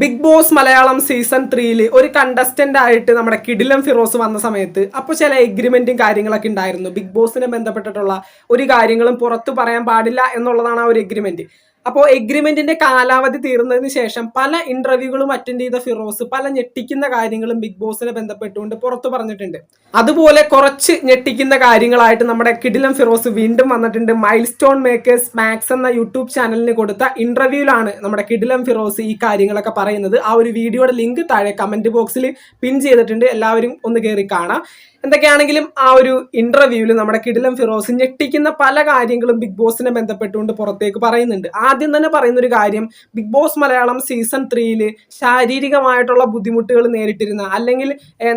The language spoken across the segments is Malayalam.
ബിഗ് ബോസ് മലയാളം സീസൺ ത്രീയിൽ ഒരു കണ്ടസ്റ്റന്റ് ആയിട്ട് നമ്മുടെ കിഡിലം ഫിറോസ് വന്ന സമയത്ത് അപ്പോൾ ചില എഗ്രിമെന്റും കാര്യങ്ങളൊക്കെ ഉണ്ടായിരുന്നു. ബിഗ് ബോസിനെ ബന്ധപ്പെട്ടിട്ടുള്ള ഒരു കാര്യങ്ങളും പുറത്തു പറയാൻ പാടില്ല എന്നുള്ളതാണ് ആ ഒരു എഗ്രിമെന്റ് അപ്പോൾ എഗ്രിമെന്റിന്റെ കാലാവധി തീർന്നതിന് ശേഷം പല ഇന്റർവ്യൂകളും അറ്റൻഡ് ചെയ്ത ഫിറോസ് പല ഞെട്ടിക്കുന്ന കാര്യങ്ങളും ബിഗ് ബോസിനെ ബന്ധപ്പെട്ടുകൊണ്ട് പുറത്തു പറഞ്ഞിട്ടുണ്ട്. അതുപോലെ കുറച്ച് ഞെട്ടിക്കുന്ന കാര്യങ്ങളായിട്ട് നമ്മുടെ കിടിലം ഫിറോസ് വീണ്ടും വന്നിട്ടുണ്ട്. മൈൽ സ്റ്റോൺ മേക്കേഴ്സ് മാക്സ് എന്ന യൂട്യൂബ് ചാനലിന് കൊടുത്ത ഇന്റർവ്യൂവിലാണ് നമ്മുടെ കിടിലം ഫിറോസ് ഈ കാര്യങ്ങളൊക്കെ പറയുന്നത്. ആ ഒരു വീഡിയോയുടെ ലിങ്ക് താഴെ കമന്റ് ബോക്സിൽ പിൻ ചെയ്തിട്ടുണ്ട്. എല്ലാവരും ഒന്ന് കയറി കാണാം. എന്തൊക്കെയാണെങ്കിലും ആ ഒരു ഇന്റർവ്യൂവിൽ നമ്മുടെ കിടിലം ഫിറോസ് ഞെട്ടിക്കുന്ന പല കാര്യങ്ങളും ബിഗ് ബോസിനെ ബന്ധപ്പെട്ടുകൊണ്ട് പുറത്തേക്ക് പറയുന്നുണ്ട്. ആദ്യം തന്നെ പറയുന്ന ഒരു കാര്യം ബിഗ് ബോസ് മലയാളം സീസൺ ത്രീയിൽ ശാരീരികമായിട്ടുള്ള ബുദ്ധിമുട്ടുകൾ നേരിട്ടിരുന്ന അല്ലെങ്കിൽ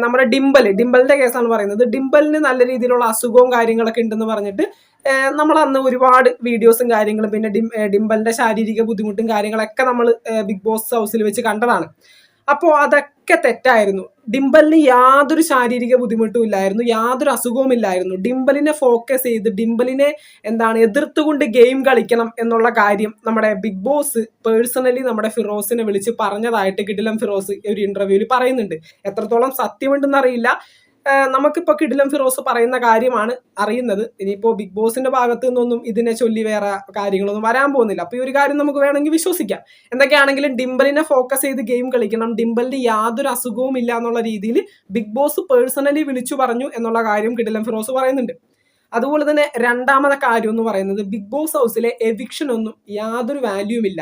നമ്മുടെ ഡിംബൽ ഡിംബലിന്റെ കേസാണ് പറയുന്നത്. ഡിംബലിന് നല്ല രീതിയിലുള്ള അസുഖവും കാര്യങ്ങളൊക്കെ ഉണ്ടെന്ന് പറഞ്ഞിട്ട് നമ്മൾ അന്ന് ഒരുപാട് വീഡിയോസും കാര്യങ്ങളും പിന്നെ ഡിം ഡിംബലിന്റെ ശാരീരിക ബുദ്ധിമുട്ടും കാര്യങ്ങളൊക്കെ നമ്മൾ ബിഗ് ബോസ് ഹൗസിൽ വെച്ച് കണ്ടതാണ്. അപ്പോൾ അതൊക്കെ തെറ്റായിരുന്നു. ഡിംബലിന് യാതൊരു ശാരീരിക ബുദ്ധിമുട്ടും ഇല്ലായിരുന്നു യാതൊരു അസുഖവും ഇല്ലായിരുന്നു. ഡിംബലിനെ ഫോക്കസ് ചെയ്ത് ഡിംബലിനെ എന്താണ് എതിർത്തുകൊണ്ട് ഗെയിം കളിക്കണം എന്നുള്ള കാര്യം നമ്മുടെ ബിഗ് ബോസ് പേഴ്സണലി നമ്മുടെ ഫിറോസിനെ വിളിച്ച് പറഞ്ഞതായിട്ട് കിടിലം ഫിറോസ് ഒരു ഇന്റർവ്യൂവിൽ പറയുന്നുണ്ട്. എത്രത്തോളം സത്യമുണ്ടെന്ന് അറിയില്ല. ആഹ് നമുക്കിപ്പോൾ കിടിലം ഫിറോസ് പറയുന്ന കാര്യമാണ് അറിയുന്നത്. ഇനിയിപ്പോൾ ബിഗ് ബോസിന്റെ ഭാഗത്തു നിന്നൊന്നും ഇതിനെ ചൊല്ലി വേറെ കാര്യങ്ങളൊന്നും വരാൻ പോകുന്നില്ല. അപ്പോൾ ഈ ഒരു കാര്യം നമുക്ക് വേണമെങ്കിൽ വിശ്വസിക്കാം. എന്തൊക്കെയാണെങ്കിലും ഡിംബലിനെ ഫോക്കസ് ചെയ്ത് ഗെയിം കളിക്കണം. ഡിംബലിന് യാതൊരു അസുഖവും ഇല്ല എന്നുള്ള രീതിയിൽ ബിഗ് ബോസ് പേഴ്സണലി വിളിച്ചു പറഞ്ഞു എന്നുള്ള കാര്യം കിടിലം ഫിറോസ് പറയുന്നുണ്ട്. അതുപോലെ തന്നെ രണ്ടാമത്തെ കാര്യം എന്ന് പറയുന്നത് ബിഗ് ബോസ് ഹൗസിലെ എവിക്ഷൻ ഒന്നും യാതൊരു വാല്യൂമില്ല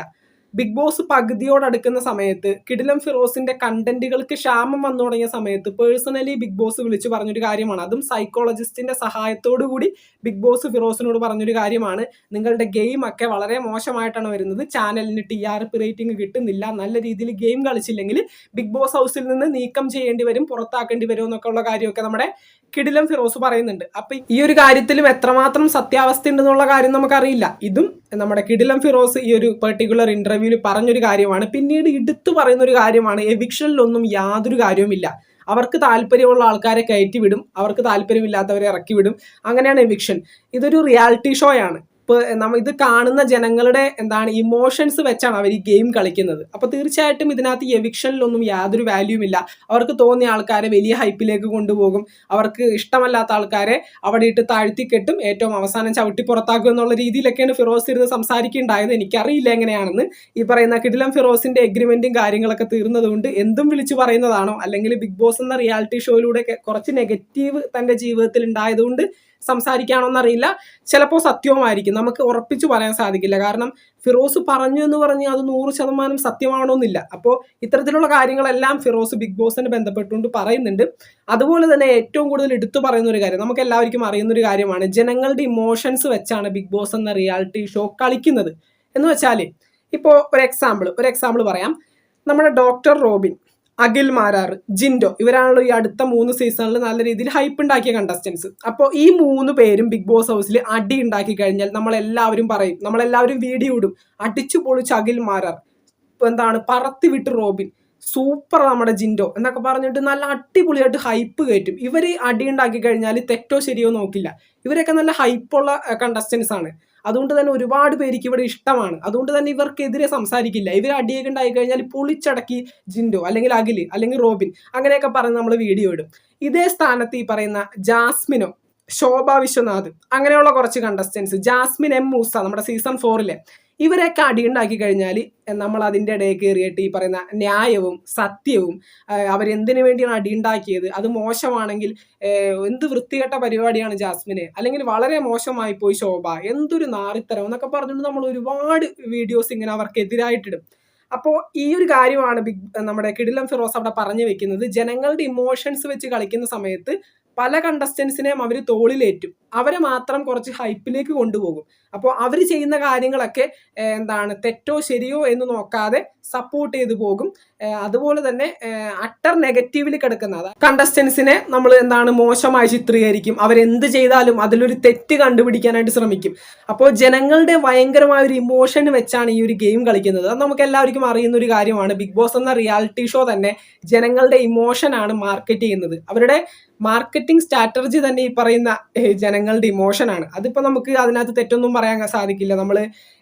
ബിഗ് ബോസ് പകുതിയോടടുക്കുന്ന സമയത്ത് കിടിലം ഫിറോസിന്റെ കണ്ടന്റുകൾക്ക് ക്ഷാമം വന്നു തുടങ്ങിയ സമയത്ത് പേഴ്സണലി ബിഗ് ബോസ് വിളിച്ചു പറഞ്ഞൊരു കാര്യമാണ്. അതും സൈക്കോളജിസ്റ്റിന്റെ സഹായത്തോടു കൂടി ബിഗ് ബോസ് ഫിറോസിനോട് പറഞ്ഞൊരു കാര്യമാണ്. നിങ്ങളുടെ ഗെയിം ഒക്കെ വളരെ മോശമായിട്ടാണ് വരുന്നത്. ചാനലിന് ടി ആർ പി റേറ്റിംഗ് കിട്ടുന്നില്ല. നല്ല രീതിയിൽ ഗെയിം കളിച്ചില്ലെങ്കിൽ ബിഗ് ബോസ് ഹൗസിൽ നിന്ന് നീക്കം ചെയ്യേണ്ടി വരും പുറത്താക്കേണ്ടി വരും എന്നൊക്കെ ഉള്ള കാര്യമൊക്കെ നമ്മുടെ കിടിലം ഫിറോസ് പറയുന്നുണ്ട്. അപ്പൊ ഈ ഒരു കാര്യത്തിലും എത്രമാത്രം സത്യാവസ്ഥ ഉണ്ടെന്നുള്ള കാര്യം നമുക്കറിയില്ല. ഇതും നമ്മുടെ കിടിലം ഫിറോസ് ഈ ഒരു പെർട്ടിക്കുലർ ഇന്റർവ്യൂവിൽ പറഞ്ഞൊരു കാര്യമാണ്. പിന്നീട് എടുത്തു പറയുന്ന ഒരു കാര്യമാണ്. എവിക്ഷനിലൊന്നും യാതൊരു കാര്യവുമില്ല. അവർക്ക് താല്പര്യമുള്ള ആൾക്കാരെ കയറ്റി വിടും അവർക്ക് താല്പര്യമില്ലാത്തവരെ ഇറക്കി വിടും അങ്ങനെയാണ് എവിക്ഷൻ. ഇതൊരു റിയാലിറ്റി ഷോ ആണ് ഇപ്പോൾ നമ്മ ഇത് കാണുന്ന ജനങ്ങളുടെ എന്താണ് ഇമോഷൻസ് വെച്ചാണ് അവർ ഈ ഗെയിം കളിക്കുന്നത്. അപ്പോൾ തീർച്ചയായിട്ടും ഇതിനകത്ത് എവിക്ഷനിലൊന്നും യാതൊരു വാല്യൂവും ഇല്ല അവർക്ക് തോന്നിയ ആൾക്കാരെ വലിയ ഹൈപ്പിലേക്ക് കൊണ്ടുപോകും. അവർക്ക് ഇഷ്ടമല്ലാത്ത ആൾക്കാരെ അവിടെ ഇട്ട് താഴ്ത്തി കെട്ടും ഏറ്റവും അവസാനം ചവിട്ടി പുറത്താക്കും എന്നുള്ള രീതിയിലൊക്കെയാണ് ഫിറോസ് ഇരുന്ന് സംസാരിക്കുന്നുണ്ടായത്. എനിക്കറിയില്ല എങ്ങനെയാണെന്ന്. ഈ പറയുന്ന കിടിലം ഫിറോസിന്റെ എഗ്രിമെന്റും കാര്യങ്ങളൊക്കെ തീർന്നതുകൊണ്ട് എന്തും വിളിച്ചു പറയുന്നതാണോ? അല്ലെങ്കിൽ ബിഗ് ബോസ് എന്ന റിയാലിറ്റി ഷോയിലൂടെ കുറച്ച് നെഗറ്റീവ് തന്റെ ജീവിതത്തിൽ ഉണ്ടായതുകൊണ്ട് സംസാരിക്കുകയാണോ എന്നറിയില്ല ചിലപ്പോൾ സത്യവുമായിരിക്കും. നമുക്ക് ഉറപ്പിച്ചു പറയാൻ സാധിക്കില്ല. കാരണം ഫിറോസ് പറഞ്ഞു എന്ന് പറഞ്ഞ് അത് നൂറ് ശതമാനം സത്യമാണോന്നില്ല. അപ്പോൾ ഇത്തരത്തിലുള്ള കാര്യങ്ങളെല്ലാം ഫിറോസ് ബിഗ് ബോസിനെ ബന്ധപ്പെട്ടുകൊണ്ട് പറയുന്നുണ്ട്. അതുപോലെ തന്നെ ഏറ്റവും കൂടുതൽ എടുത്തു പറയുന്ന ഒരു കാര്യം നമുക്ക് എല്ലാവർക്കും അറിയുന്ന ഒരു കാര്യമാണ്. ജനങ്ങളുടെ ഇമോഷൻസ് വെച്ചാണ് ബിഗ് ബോസ് എന്ന റിയാലിറ്റി ഷോ കളിക്കുന്നത്. എന്ന് വെച്ചാൽ ഇപ്പോൾ ഒരു എക്സാമ്പിൾ ഒരു എക്സാമ്പിൾ പറയാം. നമ്മുടെ ഡോക്ടർ റോബിൻ. അഖിൽ മാരാർ ജിൻഡോ ഇവരാണല്ലോ ഈ അടുത്ത മൂന്ന് സീസണിൽ നല്ല രീതിയിൽ ഹൈപ്പ് ഉണ്ടാക്കിയ കണ്ടസ്റ്റൻസ് അപ്പോൾ ഈ മൂന്ന് പേരും ബിഗ് ബോസ് ഹൗസിൽ അടി ഉണ്ടാക്കി കഴിഞ്ഞാൽ നമ്മളെല്ലാവരും പറയും നമ്മളെല്ലാവരും വീഡിയോ ഇടും. അടിച്ചു പൊളിച്ച് അഖിൽ മാരാർ എന്താണ് പറത്തി വിട്ട് റോബിൻ സൂപ്പർ നമ്മുടെ ജിൻഡോ എന്നൊക്കെ പറഞ്ഞിട്ട് നല്ല അടിപൊളിയായിട്ട് ഹൈപ്പ് കയറ്റും. ഇവർ അടി ഉണ്ടാക്കി കഴിഞ്ഞാൽ തെറ്റോ ശരിയോ നോക്കില്ല. ഇവരൊക്കെ നല്ല ഹൈപ്പുള്ള കണ്ടസ്റ്റൻസ് ആണ്. അതുകൊണ്ട് തന്നെ ഒരുപാട് പേർക്ക് ഇവിടെ ഇഷ്ടമാണ്. അതുകൊണ്ട് തന്നെ ഇവർക്കെതിരെ സംസാരിക്കില്ല. ഇവർ അടിയൊക്കെ ഉണ്ടായി കഴിഞ്ഞാൽ പൊളിച്ചടക്കി ജിൻഡോ അല്ലെങ്കിൽ അഖിൽ അല്ലെങ്കിൽ റോബിൻ അങ്ങനെയൊക്കെ പറഞ്ഞ് നമ്മൾ വീഡിയോ ഇടും. ഇതേ സ്ഥാനത്ത് ഈ പറയുന്ന ജാസ്മിനോ ശോഭ വിശ്വനാഥ് അങ്ങനെയുള്ള കുറച്ച് കണ്ടസ്റ്റൻസ് ജാസ്മിൻ എം മൂസ നമ്മുടെ സീസൺ ഫോറിലെ ഇവരൊക്കെ അടിയുണ്ടാക്കി കഴിഞ്ഞാൽ നമ്മൾ അതിന്റെ ഇടയിൽ കയറിയിട്ട് ഈ പറയുന്ന ന്യായവും സത്യവും അവരെന്തിനു വേണ്ടിയാണ് അടിയുണ്ടാക്കിയത്? അത് മോശമാണെങ്കിൽ എന്ത് വൃത്തികെട്ട പരിപാടിയാണ് ജാസ്മിന്? അല്ലെങ്കിൽ വളരെ മോശമായി പോയി ശോഭ. എന്തൊരു നാറിത്തരം എന്നൊക്കെ പറഞ്ഞുകൊണ്ട് നമ്മൾ ഒരുപാട് വീഡിയോസ് ഇങ്ങനെ അവർക്കെതിരായിട്ടിടും. അപ്പോൾ ഈ ഒരു കാര്യമാണ് ബിഗ് നമ്മുടെ കിടിലം ഫിറോസ് അവിടെ പറഞ്ഞു വെക്കുന്നത്. ജനങ്ങളുടെ ഇമോഷൻസ് വെച്ച് കളിക്കുന്ന സമയത്ത് പല കണ്ടസ്റ്റൻസിനെയും അവർ തോളിലേറ്റും. അവരെ മാത്രം കുറച്ച് ഹൈപ്പിലേക്ക് കൊണ്ടുപോകും. അപ്പോൾ അവർ ചെയ്യുന്ന കാര്യങ്ങളൊക്കെ എന്താണ് തെറ്റോ ശരിയോ എന്ന് നോക്കാതെ സപ്പോർട്ട് ചെയ്തു പോകും. അതുപോലെ തന്നെ അട്ടർ നെഗറ്റീവിൽ കിടക്കുന്ന കണ്ടസ്റ്റൻസിനെ നമ്മൾ എന്താണ് മോശമായി ചിത്രീകരിക്കും. അവരെന്ത് ചെയ്താലും അതിലൊരു തെറ്റ് കണ്ടുപിടിക്കാനായിട്ട് ശ്രമിക്കും. അപ്പോൾ ജനങ്ങളുടെ ഭയങ്കരമായ ഒരു ഇമോഷൻ വെച്ചാണ് ഈ ഒരു ഗെയിം കളിക്കുന്നത്. അത് നമുക്ക് എല്ലാവർക്കും അറിയുന്ന ഒരു കാര്യമാണ്. ബിഗ് ബോസ് എന്ന റിയാലിറ്റി ഷോ തന്നെ ജനങ്ങളുടെ ഇമോഷനാണ് മാർക്കറ്റ് ചെയ്യുന്നത്. അവരുടെ മാർക്കറ്റിംഗ് സ്ട്രാറ്റജി തന്നെ ഈ പറയുന്ന ജനങ്ങൾ ജനങ്ങളുടെ ഇമോഷനാണ് അതിപ്പോൾ നമുക്ക് അതിനകത്ത് തെറ്റൊന്നും പറയാൻ സാധിക്കില്ല. നമ്മൾ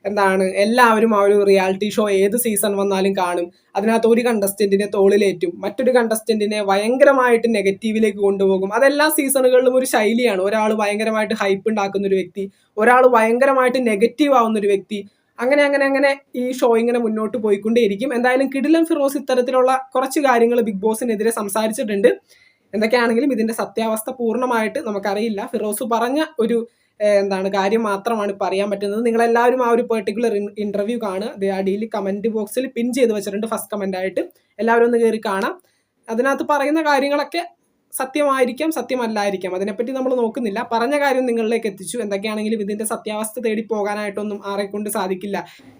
എന്താണ് എല്ലാവരും ആ ഒരു റിയാലിറ്റി ഷോ ഏത് സീസൺ വന്നാലും കാണും. അതിനകത്ത് ഒരു കണ്ടസ്റ്റന്റിനെ തോളിലേറ്റും മറ്റൊരു കണ്ടസ്റ്റന്റിനെ ഭയങ്കരമായിട്ട് നെഗറ്റീവിലേക്ക് കൊണ്ടുപോകും. അതെല്ലാ സീസണുകളിലും ഒരു ശൈലിയാണ്. ഒരാൾ ഭയങ്കരമായിട്ട് ഹൈപ്പ് ഉണ്ടാക്കുന്ന ഒരു വ്യക്തി ഒരാൾ ഭയങ്കരമായിട്ട് നെഗറ്റീവ് ആവുന്ന ഒരു വ്യക്തി അങ്ങനെ അങ്ങനെ അങ്ങനെ ഈ ഷോ ഇങ്ങനെ മുന്നോട്ട് പോയിക്കൊണ്ടേയിരിക്കും. എന്തായാലും കിടിലൻ ഫിറോസ് ഇത്തരത്തിലുള്ള കുറച്ച് കാര്യങ്ങൾ ബിഗ് ബോസിനെതിരെ സംസാരിച്ചിട്ടുണ്ട്. എന്തൊക്കെയാണെങ്കിലും ഇതിന്റെ സത്യാവസ്ഥ പൂർണമായിട്ട് നമുക്കറിയില്ല. ഫിറോസ് പറഞ്ഞ ഒരു എന്താണ് കാര്യം മാത്രമാണ് ഇപ്പോൾ അറിയാൻ പറ്റുന്നത്. നിങ്ങളെല്ലാവരും ആ ഒരു പെർട്ടിക്കുലർ ഇന്റർവ്യൂ കാണുക. അടിയിൽ കമന്റ് ബോക്സിൽ പിൻ ചെയ്ത് വെച്ചിട്ടുണ്ട് ഫസ്റ്റ് കമന്റ് ആയിട്ട്. എല്ലാവരും ഒന്ന് കയറി കാണാം. അതിനകത്ത് പറയുന്ന കാര്യങ്ങളൊക്കെ സത്യമായിരിക്കാം സത്യമല്ലായിരിക്കാം. അതിനെപ്പറ്റി നമ്മൾ നോക്കുന്നില്ല. പറഞ്ഞ കാര്യം നിങ്ങളിലേക്ക് എത്തിച്ചു. എന്തൊക്കെയാണെങ്കിലും ഇതിന്റെ സത്യാവസ്ഥ തേടി പോകാനായിട്ടൊന്നും ആരെ കൊണ്ട് സാധിക്കില്ല.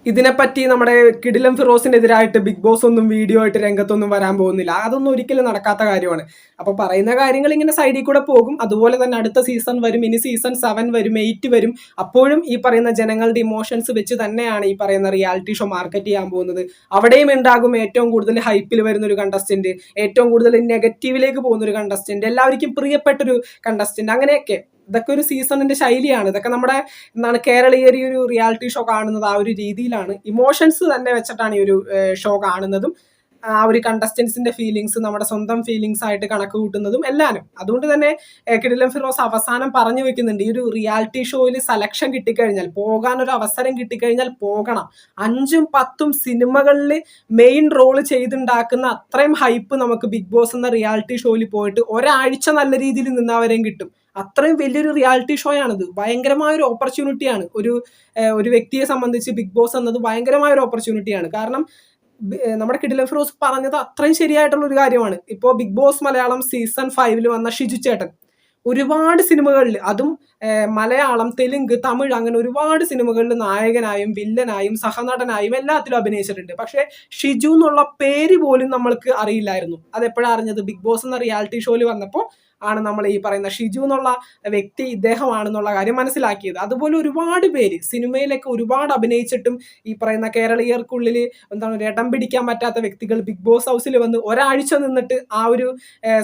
ഇതിനെപ്പറ്റി നമ്മുടെ കിടിലം ഫിറോസിനെതിരായിട്ട് ബിഗ് ബോസ് ഒന്നും വീഡിയോ ആയിട്ട് രംഗത്തൊന്നും വരാൻ പോകുന്നില്ല. അതൊന്നും ഒരിക്കലും നടക്കാത്ത കാര്യമാണ്. അപ്പൊ പറയുന്ന കാര്യങ്ങൾ ഇങ്ങനെ സൈഡിൽ കൂടെ പോകും. അതുപോലെ തന്നെ അടുത്ത സീസൺ വരും ഇനി സീസൺ സെവൻ വരും എയ്റ്റ് വരും. അപ്പോഴും ഈ പറയുന്ന ജനങ്ങളുടെ ഇമോഷൻസ് വെച്ച് തന്നെയാണ് ഈ പറയുന്ന റിയാലിറ്റി ഷോ മാർക്കറ്റ് ചെയ്യാൻ പോകുന്നത്. അവിടെയും ഉണ്ടാകും ഏറ്റവും കൂടുതൽ ഹൈപ്പിൽ വരുന്ന ഒരു കണ്ടസ്റ്റന്റ് ഏറ്റവും കൂടുതൽ നെഗറ്റീവിലേക്ക് പോകുന്ന ഒരു കണ്ടസ്റ്റന്റ് എല്ലാവർക്കും പ്രിയപ്പെട്ടൊരു കണ്ടസ്റ്റന്റ് അങ്ങനെയൊക്കെ ഇതൊക്കെ ഒരു സീസണിന്റെ ശൈലിയാണ്. ഇതൊക്കെ നമ്മുടെ എന്താണ് കേരളീയ ഒരു റിയാലിറ്റി ഷോ കാണുന്നത് ആ ഒരു രീതിയിലാണ്. ഇമോഷൻസ് തന്നെ വെച്ചിട്ടാണ് ഈ ഒരു ഷോ കാണുന്നതും. ആ ഒരു കണ്ടസ്റ്റൻസിന്റെ ഫീലിങ്സ് നമ്മുടെ സ്വന്തം ഫീലിങ്സ് ആയിട്ട് കണക്ക് കൂട്ടുന്നതും എല്ലാനും. അതുകൊണ്ട് തന്നെ ഏഹ്, കിടിലൻ ഫിറോസ് അവസാനം പറഞ്ഞു വെക്കുന്നുണ്ട് ഈ ഒരു റിയാലിറ്റി ഷോയിൽ സെലക്ഷൻ കിട്ടിക്കഴിഞ്ഞാൽ പോകാൻ ഒരു അവസരം കിട്ടിക്കഴിഞ്ഞാൽ പോകണം. അഞ്ചും പത്തും സിനിമകളിൽ മെയിൻ റോൾ ചെയ്തുണ്ടാക്കുന്ന അത്രയും ഹൈപ്പ് നമുക്ക് ബിഗ് ബോസ് എന്ന റിയാലിറ്റി ഷോയിൽ പോയിട്ട് ഒരാഴ്ച നല്ല രീതിയിൽ നിന്നവരെയും കിട്ടും. അത്രയും വലിയൊരു റിയാലിറ്റി ഷോ ആണത്. ഭയങ്കരമായ ഒരു ഓപ്പർച്യൂണിറ്റിയാണ് ഒരു ഒരു വ്യക്തിയെ സംബന്ധിച്ച് ബിഗ് ബോസ് എന്നത് ഭയങ്കരമായ ഒരു ഓപ്പർച്യൂണിറ്റിയാണ് കാരണം നമ്മുടെ കിടിലൻ ഫിറോസ് പറഞ്ഞത് അത്രയും ശരിയായിട്ടുള്ള ഒരു കാര്യമാണ്. ഇപ്പോൾ ബിഗ് ബോസ് മലയാളം സീസൺ ഫൈവിൽ വന്ന ഷിജു ചേട്ടൻ. ഒരുപാട് സിനിമകളിൽ അതും മലയാളം തെലുങ്ക് തമിഴ് അങ്ങനെ ഒരുപാട് സിനിമകളിൽ നായകനായും വില്ലനായും സഹനടനായും എല്ലാത്തിലും അഭിനയിച്ചിട്ടുണ്ട്. പക്ഷേ ഷിജു എന്നുള്ള പേര് പോലും നമ്മൾക്ക് അറിയില്ലായിരുന്നു. അതെപ്പോഴാണ് അറിഞ്ഞത്? ബിഗ് ബോസ് എന്ന റിയാലിറ്റി ഷോയിൽ വന്നപ്പോൾ ആണ് നമ്മൾ ഈ പറയുന്ന ഷിജു എന്നുള്ള വ്യക്തി ഇദ്ദേഹമാണെന്നുള്ള കാര്യം മനസ്സിലാക്കിയത്. അതുപോലെ ഒരുപാട് പേര് സിനിമയിലൊക്കെ ഒരുപാട് അഭിനയിച്ചിട്ടും ഈ പറയുന്ന കേരളീയർക്കുള്ളിൽ എന്താണ് ഒരു ഇടം പിടിക്കാൻ പറ്റാത്ത വ്യക്തികൾ ബിഗ് ബോസ് ഹൗസിൽ വന്ന് ഒരാഴ്ച നിന്നിട്ട് ആ ഒരു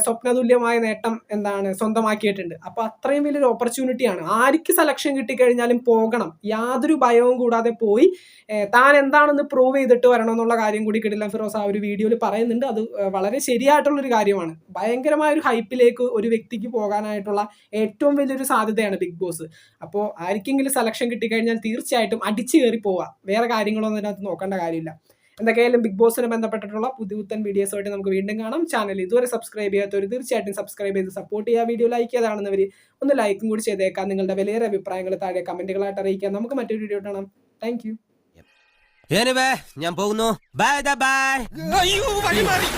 സ്വപ്നതുല്യമായ നേട്ടം എന്താണ് സ്വന്തമാക്കിയിട്ടുണ്ട്. അപ്പോൾ അത്രയും വലിയൊരു ഓപ്പർച്യൂണിറ്റിയാണ് ആർക്ക് സെലക്ഷൻ കിട്ടിക്കഴിഞ്ഞാലും പോകണം. യാതൊരു ഭയവും കൂടാതെ പോയി താൻ എന്താണെന്ന് പ്രൂവ് ചെയ്തിട്ട് വരണം എന്നുള്ള കാര്യം കൂടി കിട്ടില്ല ഫിറോസ് ആ ഒരു വീഡിയോയിൽ പറയുന്നുണ്ട്. അത് വളരെ ശരിയായിട്ടുള്ളൊരു കാര്യമാണ്. ഭയങ്കരമായ ഒരു ഹൈപ്പിലേക്ക് ഒരു വ്യക്തിക്ക് പോകാനായിട്ടുള്ള ഏറ്റവും വലിയൊരു സാധ്യതയാണ് ബിഗ് ബോസ്. അപ്പോൾ ആർക്കെങ്കിലും സെലക്ഷൻ കിട്ടിക്കഴിഞ്ഞാൽ തീർച്ചയായിട്ടും അടിച്ചു കയറി പോവുക വേറെ കാര്യങ്ങളൊന്നും അതിനകത്ത് നോക്കേണ്ട കാര്യമില്ല. എന്തൊക്കെയായാലും ബിഗ് ബോസിനെ ബന്ധപ്പെട്ടിട്ടുള്ള പുതിയ പുത്തൻ വീഡിയോസുമായിട്ട് നമുക്ക് വീണ്ടും കാണാം. ചാനൽ ഇതുവരെ സബ്സ്ക്രൈബ് ചെയ്യാത്തവർ തീർച്ചയായിട്ടും സബ്സ്ക്രൈബ് ചെയ്ത് സപ്പോർട്ട് ചെയ്യുക. വീഡിയോ ലൈക്ക് ചെയ്താണെന്നവർ ഒന്ന് ലൈക്കും കൂടി ചെയ്തേക്കാം. നിങ്ങളുടെ വിലയേറെ അഭിപ്രായങ്ങൾ താഴെ കമന്റുകളായിട്ട് അറിയിക്കാം. നമുക്ക് മറ്റൊരു വീഡിയോ കാണാം. താങ്ക് യു എനിവേ ഞാൻ പോകുന്നു. ബൈ ബൈ അയ്യോ വഴി മാറി